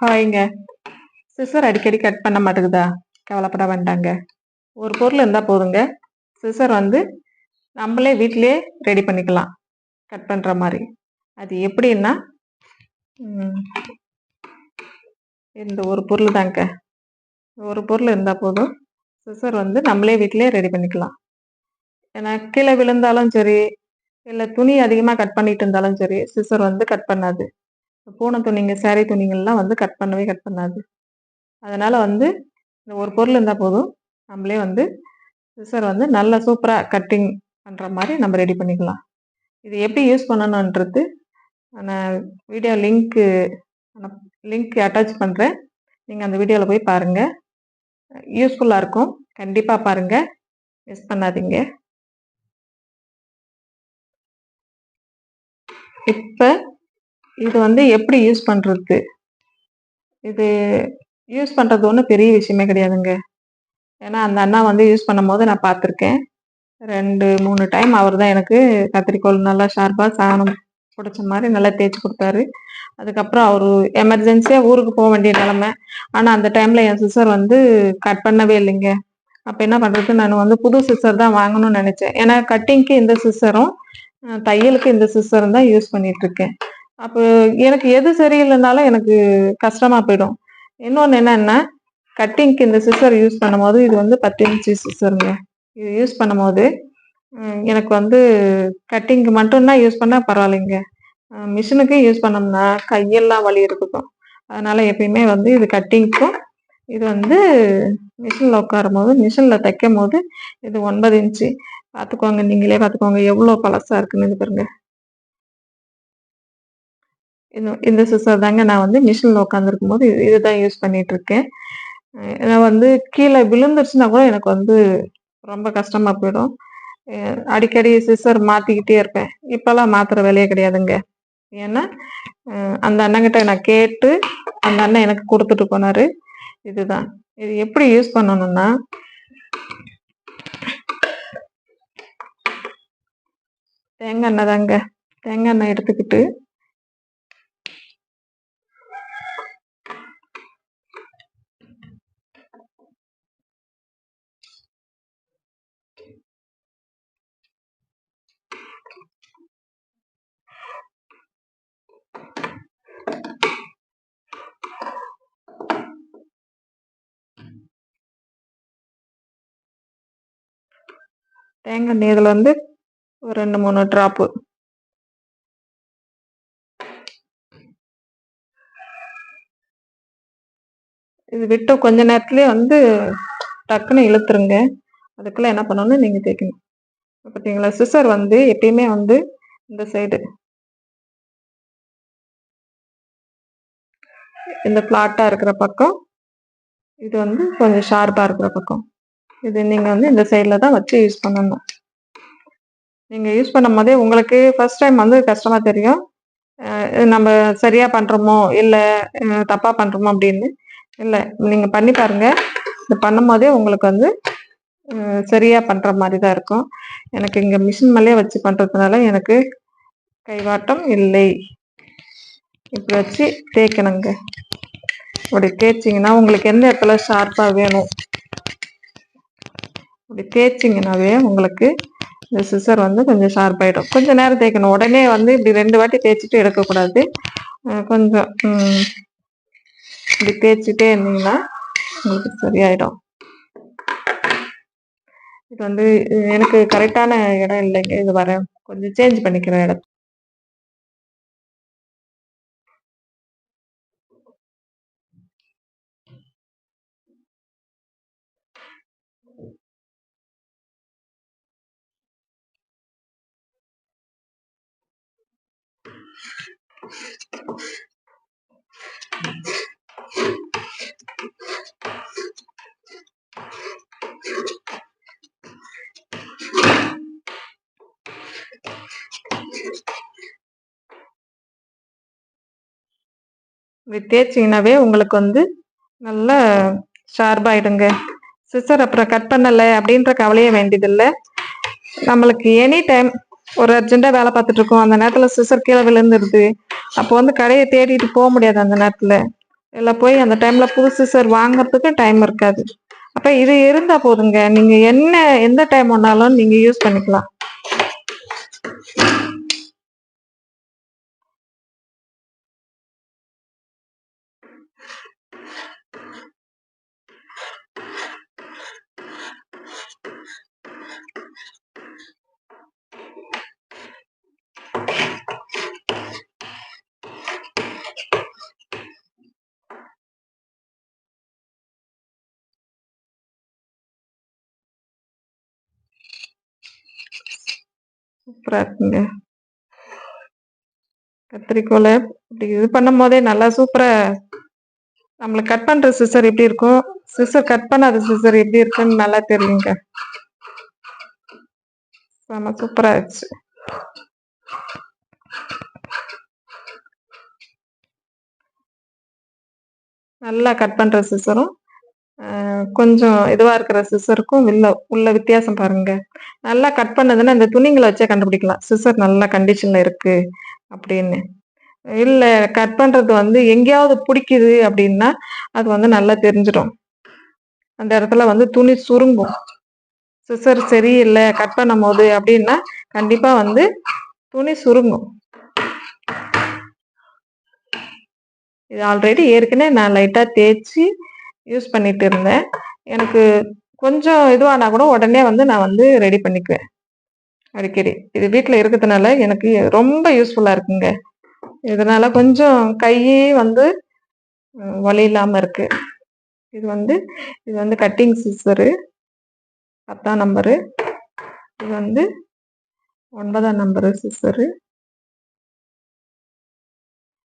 ஹாய்ங்க. Scissor அடிக்கடி cut பண்ண மாட்டேங்குதா? கவலைப்பட வேண்டாங்க. ஒரு பொருள் இருந்தால் போதுங்க. சிசர் வந்து நம்மளே வீட்டிலே ரெடி பண்ணிக்கலாம். கட் பண்ணுற மாதிரி. அது எப்படின்னா இந்த ஒரு பொருள் தாங்க. ஒரு பொருள் இருந்தால் போதும். சிசர் வந்து நம்மளே வீட்டிலே ரெடி பண்ணிக்கலாம். ஏன்னா கீழே விழுந்தாலும் சரி இல்லை துணி அதிகமாக கட் பண்ணிட்டு இருந்தாலும் சரி சிசர் வந்து கட் பண்ணாது. பூனை துணிங்க சேரீ துணிங்கள்லாம் வந்து கட் பண்ணவே கட் பண்ணாது. அதனால் வந்து இந்த ஒரு பொருள் இருந்தால் போதும். நம்மளே வந்து சிசர் வந்து நல்லா சூப்பராக கட்டிங் பண்ணுற மாதிரி நம்ம ரெடி பண்ணிக்கலாம். இது எப்படி யூஸ் பண்ணணுன்றது நான் வீடியோ லிங்க்கு லிங்க் அட்டாச் பண்ணுறேன் நீங்கள் அந்த வீடியோவில் போய் பாருங்கள் யூஸ்ஃபுல்லாக இருக்கும். கண்டிப்பாக பாருங்கள் மிஸ் பண்ணாதீங்க. இப்போ இது வந்து எப்படி யூஸ் பண்ணுறது இது யூஸ் பண்ணுறது ஒன்றும் பெரிய விஷயமே கிடையாதுங்க. ஏன்னா அந்த அண்ணா வந்து யூஸ் பண்ணும் போது நான் பார்த்துருக்கேன். ரெண்டு மூணு டைம் அவர் தான் எனக்கு கத்திரிக்கோள் நல்லா ஷார்ப்பாக சாணம் பிடிச்ச மாதிரி நல்லா தேய்ச்சி கொடுத்தாரு. அதுக்கப்புறம் அவர் எமர்ஜென்சியாக ஊருக்கு போக வேண்டிய நிலமை. ஆனால் அந்த டைமில் என் சிஸ்டர் வந்து கட் பண்ணவே இல்லைங்க. அப்போ என்ன பண்ணுறது நான் வந்து புது சிஸ்டர் தான் வாங்கணும்னு நினச்சேன். ஏன்னா கட்டிங்க்கு இந்த சிஸ்டரும் தையலுக்கு இந்த சிஸ்டரும் தான் யூஸ் பண்ணிகிட்ருக்கேன் அப்போ எனக்கு எது சரியில்லைனாலும் எனக்கு கஷ்டமாக போயிடும். இன்னொன்று என்னென்னா கட்டிங்க்கு இந்த சிஸ்டர் யூஸ் பண்ணும்போது இது வந்து பத்து இன்ச்சு சிஸ்டருங்க இது யூஸ் பண்ணும்போது எனக்கு வந்து கட்டிங்க்கு மட்டும்தான் யூஸ் பண்ணால் பரவாயில்லைங்க. மிஷினுக்கு யூஸ் பண்ணோம்னா கையெல்லாம் வலி இருக்கும் அதனால் எப்பயுமே வந்து இது கட்டிங்க்கும் இது வந்து மிஷினில் உட்காரும் போது மிஷினில் தைக்கும் போது இது ஒன்பது இன்ச்சு பார்த்துக்கோங்க நீங்களே பார்த்துக்கோங்க எவ்வளோ பழசாக இருக்குன்னு இது பாருங்க. இந்த சிஸ்டர் தாங்க நான் வந்து மிஷினில் உட்காந்துருக்கும் போது இதுதான் யூஸ் பண்ணிட்டு இருக்கேன் நான் வந்து கீழே விழுந்துருச்சுன்னா கூட எனக்கு வந்து ரொம்ப கஷ்டமாக போயிடும். அடிக்கடி சிஸ்டர் மாற்றிக்கிட்டே இருப்பேன். இப்போல்லாம் மாற்றுற வேலையே கிடையாதுங்க. ஏன்னா அந்த அண்ணங்கிட்ட நான் கேட்டு அந்த அண்ணன் எனக்கு கொடுத்துட்டு போனாரு. இதுதான். இது எப்படி யூஸ் பண்ணணும்னா தேங்காய் எண்ணெய் தாங்க. தேங்காய் எண்ணெய் எடுத்துக்கிட்டு தேங்காய் எண்ணெய் இதில் வந்து ஒரு ரெண்டு மூணு ட்ராப்பு இது விட்டு கொஞ்ச நேரத்துலேயே வந்து டக்குன்னு இழுத்துருங்க. அதுக்குள்ளே என்ன பண்ணணும்னு நீங்கள் தேய்க்கணும். பார்த்தீங்களா சிசர் வந்து எப்பயுமே வந்து இந்த சைடு இந்த ஃப்ளாட்டாக இருக்கிற பக்கம். இது வந்து கொஞ்சம் ஷார்ப்பாக இருக்கிற பக்கம். இது நீங்கள் வந்து இந்த சைடில் தான் வச்சு யூஸ் பண்ணணும். நீங்கள் யூஸ் பண்ணும் போதே உங்களுக்கு ஃபர்ஸ்ட் டைம் வந்து கஷ்டமாக தெரியும். நம்ம சரியாக பண்ணுறோமோ இல்லை தப்பாக பண்ணுறோமோ அப்படின்னு. இல்லை நீங்கள் பண்ணி பாருங்கள் இது பண்ணும் போதே உங்களுக்கு வந்து சரியாக பண்ணுற மாதிரி தான் இருக்கும். எனக்கு இங்கே மிஷின் மேலேயே வச்சு பண்ணுறதுனால எனக்கு கைவாட்டம் இல்லை. இப்படி வச்சு தேய்க்கணுங்க. அப்படி தேய்ச்சிங்கன்னா உங்களுக்கு எந்த இடத்துல ஷார்ப்பாக வேணும்? அப்படி தேய்ச்சிங்கனாவே உங்களுக்கு இந்த சிசர் வந்து கொஞ்சம் ஷார்ப் ஆகிடும் கொஞ்சம் நேரம் தேய்க்கணும். உடனே வந்து இப்படி ரெண்டு வாட்டி தேய்ச்சிட்டு எடுக்கக்கூடாது. கொஞ்சம் இப்படி தேய்ச்சிட்டே இருந்தீங்கன்னா உங்களுக்கு சரியாயிடும். இது வந்து எனக்கு கரெக்டான இடம் இல்லைங்க. இது வர கொஞ்சம் சேஞ்ச் பண்ணிக்கிற இடத்த இப்படி தேய்ச்சிங்கனாவே உங்களுக்கு வந்து நல்லா ஷார்பாயிடுங்க. சிஸ்டர் அப்புறம் கட் பண்ணலை அப்படின்ற கவலையே வேண்டியதில்லை. நம்மளுக்கு எனி டைம் ஒரு அர்ஜென்ட்டாக வேலை பார்த்துட்டு இருக்கோம். அந்த நேரத்தில் சிசர் கீழே விழுந்துருது. அப்போ வந்து கடையை தேடிட்டு போக முடியாது அந்த நேரத்தில். இல்லை போய் அந்த டைமில் புது சிசர் வாங்குறதுக்கு டைம் இருக்காது. அப்போ இது இருந்தால் போதுங்க. நீங்கள் என்ன எந்த டைம் வேணாலும் நீங்கள் யூஸ் பண்ணிக்கலாம். சூப்பராக இருக்குங்க கத்திரிக்கோலை இப்படி இது பண்ணும் போதே நல்லா சூப்பராக நம்மளுக்கு கட் பண்ணுற சிசர் எப்படி இருக்கும்? சிசர் கட் பண்ணாத சிசர் எப்படி இருக்குன்னு நல்லா தெரியுங்க. செம சூப்பராக இருந்துச்சு நல்லா கட் பண்ணுற சிசரும் கொஞ்சம் இதுவாக இருக்கிற சிசருக்கும் உள்ள உள்ள வித்தியாசம் பாருங்க. நல்லா கட் பண்ணதுன்னா இந்த துணிங்களை வச்சே கண்டுபிடிக்கலாம். சிசர் நல்ல கண்டிஷனில் இருக்கு அப்படின்னு. இல்லை கட் பண்ணுறது வந்து எங்கேயாவது பிடிக்குது அப்படின்னா அது வந்து நல்லா தெரிஞ்சிடும். அந்த இடத்துல வந்து துணி சுருங்கும். சிசர் சரியில்லை கட் பண்ணும் போது அப்படின்னா கண்டிப்பாக வந்து துணி சுருங்கும். இது ஆல்ரெடி ஏற்கனவே நான் லைட்டாக தேய்ச்சி யூஸ் பண்ணிட்டு இருந்தேன். எனக்கு கொஞ்சம் இதுவானா கூட உடனே வந்து நான் வந்து ரெடி பண்ணிக்குவேன். அடிக்கடி. இது வீட்டில் இருக்கிறதுனால எனக்கு ரொம்ப யூஸ்ஃபுல்லாக இருக்குங்க. இதனால கொஞ்சம் கையே வந்து வலி இல்லாமல் இருக்கு. இது வந்து இது வந்து கட்டிங் சிசரு பத்தாம் நம்பரு இது வந்து ஒன்பதாம் நம்பரு சிசரு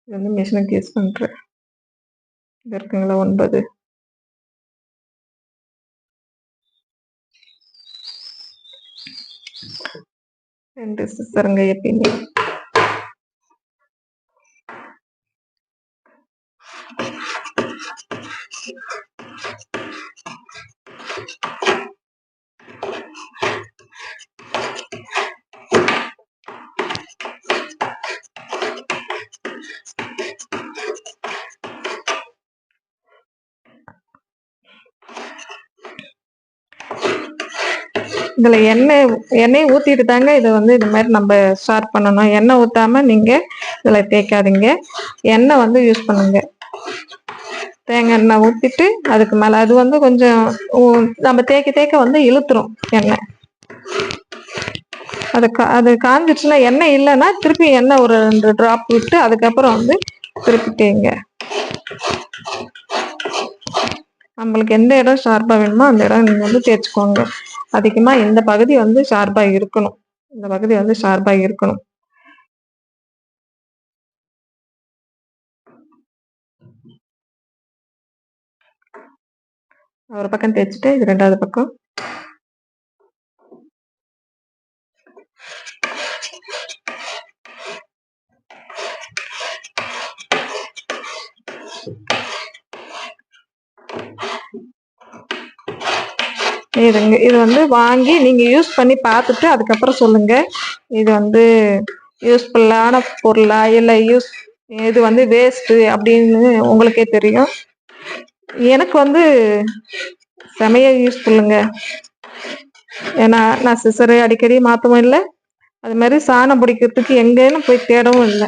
இது வந்து மிஷினுக்கு யூஸ் பண்ணுறேன் இது இருக்குங்களா ஒன்பது. ரெண்டு சிசருங்க எப்பயுமே இதுல எண்ணெய் எண்ணெய் ஊத்திட்டு தாங்க இதை வந்து இது மாதிரி நம்ம ஸ்டார்ட் பண்ணணும். எண்ணெய் ஊத்தாம நீங்க இதுல தேய்க்காதீங்க. எண்ணெய் வந்து யூஸ் பண்ணுங்க. தேங்காய் எண்ணெய் ஊத்திட்டு அதுக்கு மேல அது வந்து கொஞ்சம் நம்ம தேய்க்க தேய்க்க வந்து இழுத்துரும் எண்ணெய். அது அது காஞ்சிச்சுன்னா எண்ணெய் இல்லைன்னா திருப்பி எண்ணெய் ஒரு ரெண்டு ட்ராப் விட்டு அதுக்கப்புறம் வந்து திருப்பி தேங்க நம்மளுக்கு எந்த இடம் ஷார்ப்பாக வேணுமோ அந்த இடம் நீங்கள் வந்து தேய்ச்சிக்கோங்க. அதிகமாக இந்த பகுதி வந்து ஷார்ப்பாக இருக்கணும். இந்த பகுதி வந்து ஷார்ப்பாக இருக்கணும். ஒரு பக்கம் தேய்ச்சிட்டு இது ரெண்டாவது பக்கம். இதுங்க இது வந்து வாங்கி நீங்கள் யூஸ் பண்ணி பார்த்துட்டு அதுக்கப்புறம் சொல்லுங்கள் இது வந்து யூஸ்ஃபுல்லான பொருளா இல்லை யூஸ் இது வந்து வேஸ்ட்டு அப்படின்னு உங்களுக்கே தெரியும். எனக்கு வந்து செமைய யூஸ்ஃபுல்லுங்க ஏன்னா நான் சிசரை அடிக்கடி மாற்றவும் இல்லை. அது மாதிரி சாணம் பிடிக்கிறதுக்கு எங்கேன்னு போய் தேடவும் இல்லை.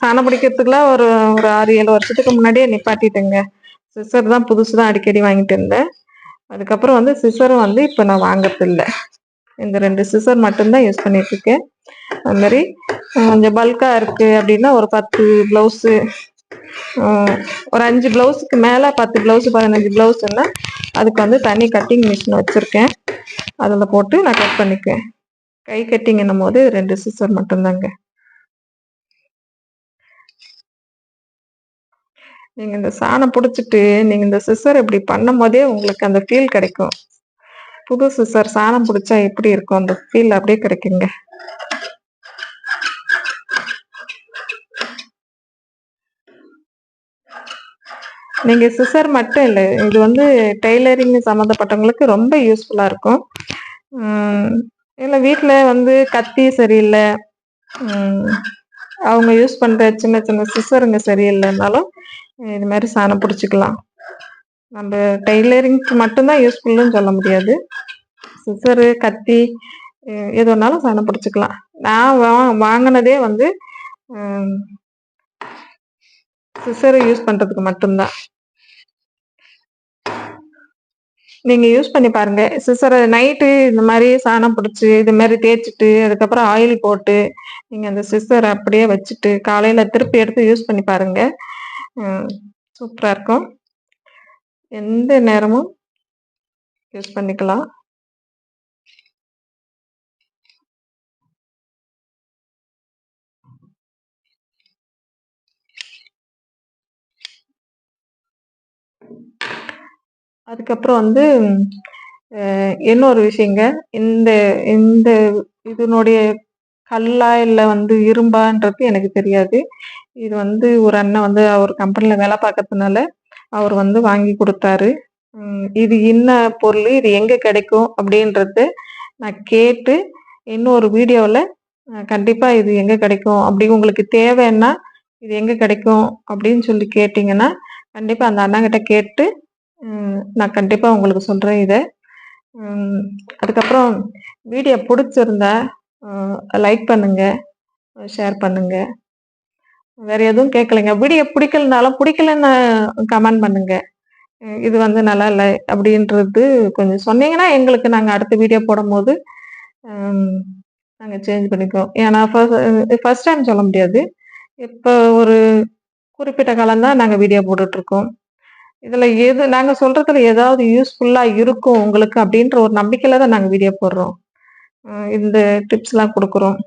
சாணம் பிடிக்கிறதுக்குலாம் ஒரு ஒரு ஆறு ஏழு வருஷத்துக்கு முன்னாடியே நிப்பாட்டிட்டேங்க. சிஸ்டர் தான் புதுசு தான் அடிக்கடி வாங்கிட்டு இருந்தேன். அதுக்கப்புறம் வந்து சிசரும் வந்து இப்போ நான் வாங்கறதில்லை. இந்த ரெண்டு சிசர் மட்டும்தான் யூஸ் பண்ணிட்டு இருக்கேன் அது மாதிரி கொஞ்சம் பல்காக இருக்குது அப்படின்னா ஒரு பத்து ப்ளவுஸு ஒரு அஞ்சு ப்ளவுஸுக்கு மேலே பத்து ப்ளவுஸு பதினஞ்சு ப்ளவுஸுன்னா அதுக்கு வந்து தனி கட்டிங் மிஷின் வச்சுருக்கேன். அதில் போட்டு நான் கட் பண்ணிக்குவேன். கை கட்டிங்கும் போது ரெண்டு சிசர் மட்டும்தாங்க. நீங்க இந்த சாணம் புடிச்சிட்டு, நீங்க இந்த சிசர் இப்படி பண்ணும்போதே உங்களுக்கு அந்த ஃபீல் கிடைக்கும். புது சிசர் சாணம் புடிச்சா எப்படி இருக்கும்? அந்த ஃபீல் அப்படியே கிடைக்குங்க. நீங்க சிசர் மட்டும் இல்லை இது வந்து டெய்லரிங் சம்மந்தப்பட்டவங்களுக்கு ரொம்ப யூஸ்ஃபுல்லா இருக்கும். இல்லை வீட்டில் வந்து கத்தி சரியில்லை அவங்க யூஸ் பண்ணுற சின்ன சின்ன சிசருங்க சரியில்லைன்னாலும் இது மாதிரி சாணம் பிடிச்சிக்கலாம். நம்ம டெய்லரிங்க்கு மட்டும்தான் யூஸ்ஃபுல்லுன்னு சொல்ல முடியாது. சிசரு கத்தி எது வேணாலும் சாணம் பிடிச்சிக்கலாம். நான் வா வாங்கினதே வந்து சிசரு யூஸ் பண்ணுறதுக்கு மட்டும்தான். நீங்கள் யூஸ் பண்ணி பாருங்கள் சிசரை நைட்டு இந்த மாதிரி சாணம் பிடிச்சி இது மாதிரி தேய்ச்சிட்டு அதுக்கப்புறம் ஆயில் போட்டு நீங்கள் அந்த சிசரை அப்படியே வச்சுட்டு காலையில் திருப்பி எடுத்து யூஸ் பண்ணி பாருங்கள் சூப்பராக இருக்கும் எந்த நேரமும் யூஸ் பண்ணிக்கலாம். அதுக்கப்புறம் வந்து இன்னொரு விஷயங்க. இந்த இந்த இதனுடைய கல்லா இல்லை வந்து இரும்பான்றது எனக்கு தெரியாது. இது வந்து ஒரு அண்ணன் வந்து அவர் கம்பெனியில் வேலை பார்க்கறதுனால அவர் வந்து வாங்கி கொடுத்தாரு. இது என்ன பொருள் இது எங்கே கிடைக்கும் அப்படின்றது நான் கேட்டு இன்னொரு வீடியோவில் கண்டிப்பாக இது எங்கே கிடைக்கும் அப்படி உங்களுக்கு தேவைன்னா இது எங்கே கிடைக்கும் அப்படின்னு சொல்லி கேட்டிங்கன்னா கண்டிப்பாக அந்த அண்ணாங்கிட்ட கேட்டு நான் கண்டிப்பாக உங்களுக்கு சொல்கிறேன் இதை. அதுக்கப்புறம் வீடியோ பிடிச்சிருந்தா லைக் பண்ணுங்க ஷேர் பண்ணுங்க. வேற எதுவும் கேட்கலைங்க வீடியோ பிடிக்கலனாலும் பிடிக்கலன்னு கமெண்ட் பண்ணுங்க. இது வந்து நல்லா இல்லை அப்படின்றது கொஞ்சம் சொன்னீங்கன்னா எங்களுக்கு நாங்கள் அடுத்த வீடியோ போடும்போது நாங்கள் சேஞ்ச் பண்ணிக்குவோம். ஏன்னா ஃபர்ஸ்ட் டைம் சொல்ல முடியாது. இப்போ ஒரு குறிப்பிட்ட காலம்தான் நாங்கள் வீடியோ போட்டுட்ருக்கோம். இதில் எது நாங்கள் சொல்கிறதுல ஏதாவது யூஸ்ஃபுல்லாக இருக்கும் உங்களுக்கு அப்படின்ற ஒரு நம்பிக்கையில் தான் நாங்கள் வீடியோ போடுறோம். இந்த டிப்ஸ்லாம் கொடுக்குறோம்.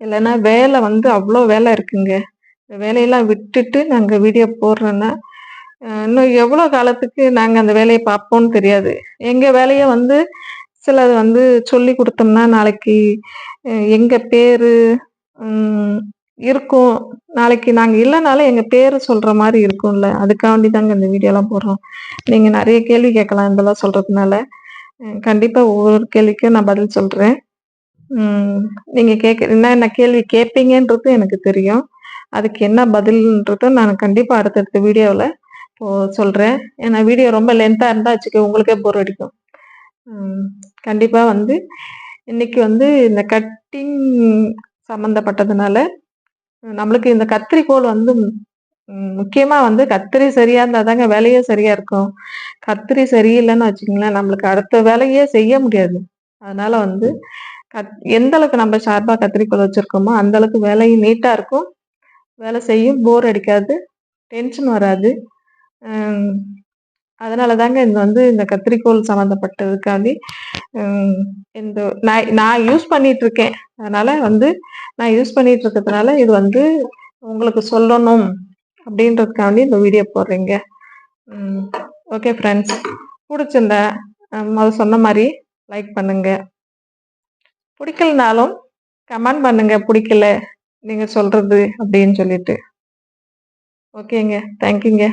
இல்லைன்னா வேலை வந்து அவ்வளோ வேலை இருக்குங்க. இந்த வேலையெல்லாம் விட்டுட்டு நாங்கள் வீடியோ போடுறோன்னா இன்னும் எவ்வளோ காலத்துக்கு நாங்கள் அந்த வேலையை பார்ப்போம்னு தெரியாது. எங்கள் வேலையை வந்து சிலது வந்து சொல்லி கொடுத்தோம்னா நாளைக்கு எங்கள் பேர் இருக்கும். நாளைக்கு நாங்கள் இல்லைனாலும் எங்கள் பேர் சொல்கிற மாதிரி இருக்கும்ல. அதுக்காண்டி தாங்க இந்த வீடியோலாம் போடுறோம். நீங்கள் நிறைய கேள்வி கேட்கலாம் இதெல்லாம் சொல்கிறதுனால கண்டிப்பாக ஒவ்வொரு கேள்விக்கும் நான் பதில் சொல்கிறேன் நீங்கள் கேட்க என்ன என்ன கேள்வி கேட்பீங்கன்றது எனக்கு தெரியும். அதுக்கு என்ன பதில்ன்றதும் நான் கண்டிப்பாக அடுத்தடுத்த வீடியோவில் சொல்கிறேன் ஏன்னா வீடியோ ரொம்ப லென்த்தாக இருந்தால் வச்சுக்க உங்களுக்கே போர் அடிக்கும். கண்டிப்பாக வந்து இன்னைக்கு வந்து இந்த கட்டிங் சம்மந்தப்பட்டதுனால நம்மளுக்கு இந்த கத்திரிக்கோள் வந்து முக்கியமா வந்து கத்திரி சரியா இருந்தா தாங்க வேலையே சரியா இருக்கும். கத்திரி சரியில்லைன்னு வச்சுக்கோங்களேன் நம்மளுக்கு அடுத்த வேலையே செய்ய முடியாது. அதனால வந்து கத் எந்த அளவுக்கு நம்ம ஷார்ப்பாக கத்திரிக்கோள் வச்சிருக்கோமோ அந்த அளவுக்கு வேலையும் நீட்டா இருக்கும். வேலை செய்யும் போர் அடிக்காது டென்ஷன் வராது. அதனால தாங்க இந்த வந்து இந்த கத்திரிக்கோள் சம்மந்தப்பட்டதுக்காண்டி இந்த நான் நான் யூஸ் பண்ணிட்டு இருக்கேன் அதனால வந்து நான் யூஸ் பண்ணிட்டு இருக்கிறதுனால இது வந்து உங்களுக்கு சொல்லணும். அப்படின்றதுக்காண்டி இந்த வீடியோ போடுறீங்க. ஓகே ஃப்ரெண்ட்ஸ் பிடிச்சிருந்தா முதல் சொன்ன மாதிரி லைக் பண்ணுங்க. பிடிக்கலனாலும் கமெண்ட் பண்ணுங்க பிடிக்கல நீங்கள் சொல்கிறது அப்படின்னு சொல்லிட்டு. ஓகேங்க தேங்க்யூங்க